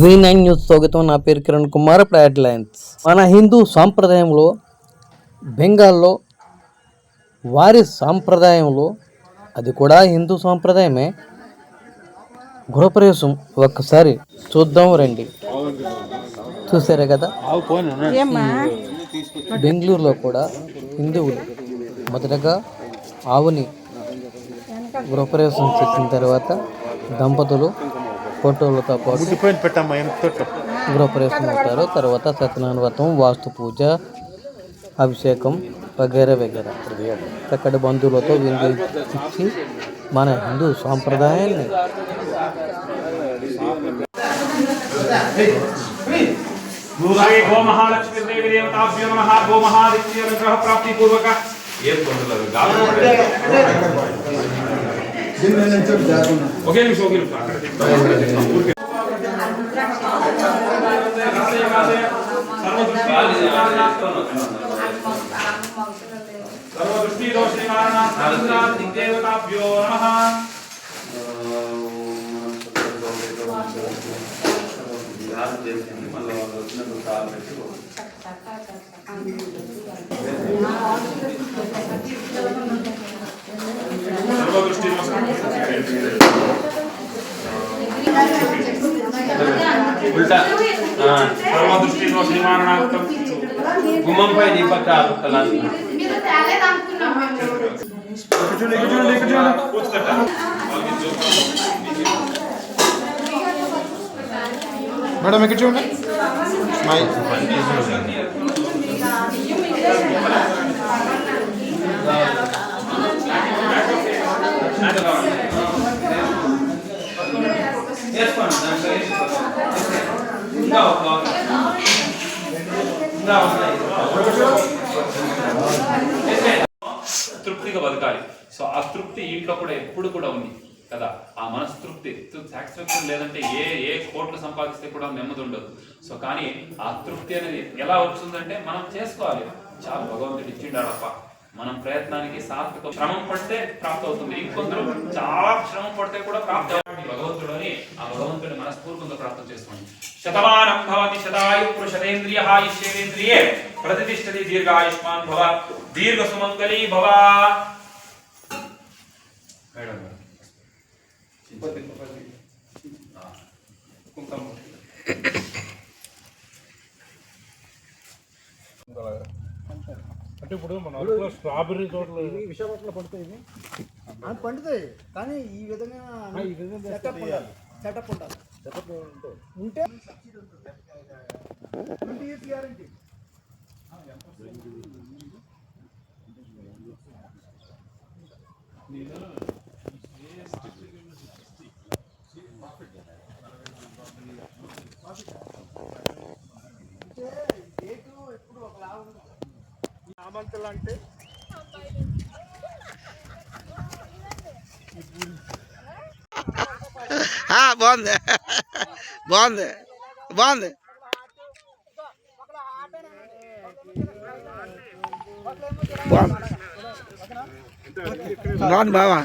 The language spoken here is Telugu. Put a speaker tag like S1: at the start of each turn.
S1: జీ నైన్ న్యూస్ స్వాగతం. నా పేరు కిరణ్ కుమార్. ఇప్పుడు హెడ్లైన్స్. మన హిందూ సాంప్రదాయంలో బెంగాల్లో వారి సాంప్రదాయంలో అది కూడా హిందూ సాంప్రదాయమే. గృహప్రవేశం ఒక్కసారి చూద్దాం రండి. చూసారే కదా? బెంగళూరులో కూడా హిందువులు మొదటగా ఆవుని గృహప్రవేశం చేసిన తర్వాత దంపతులు ఫోటోలతో పాటు గృహప్రవేశం అవుతారు తర్వాత సత్యనారాయణ వ్రతం వాస్తు పూజ అభిషేకం వగేరా వగేరా. చక్కటి బంధువులతో విందు ఇచ్చి మన హిందూ సాంప్రదాయాన్ని
S2: भूभागे गो महालक्ष्मी देवी देवताभ्यो नमः गो महादित्य अनुग्रह प्राप्ति पूर्वक ये ತೊಂದಲ್ಲ ಗಾಳಿ ದಿನ ಚುಪ್ ಜಾರು ಓಕೆ ನಿಮಿಷ ಹೋಗಿ ನಿಮಿಷ ಸರ್ವದೃಷ್ಟಿ ದೋಷ ನಿವಾರಣ ದೇವತಾಭ್ಯೋ ನಮಃ నమః సర్వదృష్టి
S3: ఉల్టా. ఆ,
S2: సర్వదృష్టి దోష నివారణార్థం
S3: గుమ్మంపై దీపక్
S4: మేము
S5: మేడం ఎక్కడ చూడండి.
S2: తృప్తిగా బతకాలి. సో ఆ తృప్తి ఇంట్లో కూడా ఎప్పుడు కూడా ఉంది. కదా? ఆ మనస్తృప్తి సాటిస్ఫాక్షన్ లేదంటే ఏ ఏ కోట్లు సంపాదిస్తే కూడా నెమ్మది ఉండదు సో కానీ ఆ తృప్తి అనేది ఎలా వస్తుందంటే మనం చేసుకోవాలి. చాలా భగవంతుడు ఇచ్చిండాడప్ప. మనం ప్రయత్నానికి సార్థకం శ్రమం పడితే ప్రాప్తి అవుతుంది. ఇంకొందరు చాలా శ్రమ పడితే కూడా ప్రాప్తి అవుతుంది. భగవంతుడు అని ఆ భగవంతుడి మనస్ఫూర్తిగా ప్రాప్తం చేసుకోండి. శతమానం భవతి శతాయు పురుషతేంద్రియ ఆయుష్యేంద్రియే. ప్రతిష్టది దీర్ఘాయుష్మాన్ భవ. దీర్ఘ సుమంగళీ భవ మేడం గారు. ఆ, కుంకుమ.
S5: అంటే ఇప్పుడు మన అరకులో స్ట్రాబెర్రీ తోటలు
S6: ఆ, పండుతాయి కానీ ఈ విధంగా సెటప్ ఉండాలి. సెటప్ ఉండాలి. ఉంటే. Twenty years guarantee. ఎప్పుడు సామంతులు అంటే
S7: బాగుంది. బాగుంది. బాగుంది. బాగుంది. బాగుంది బావా.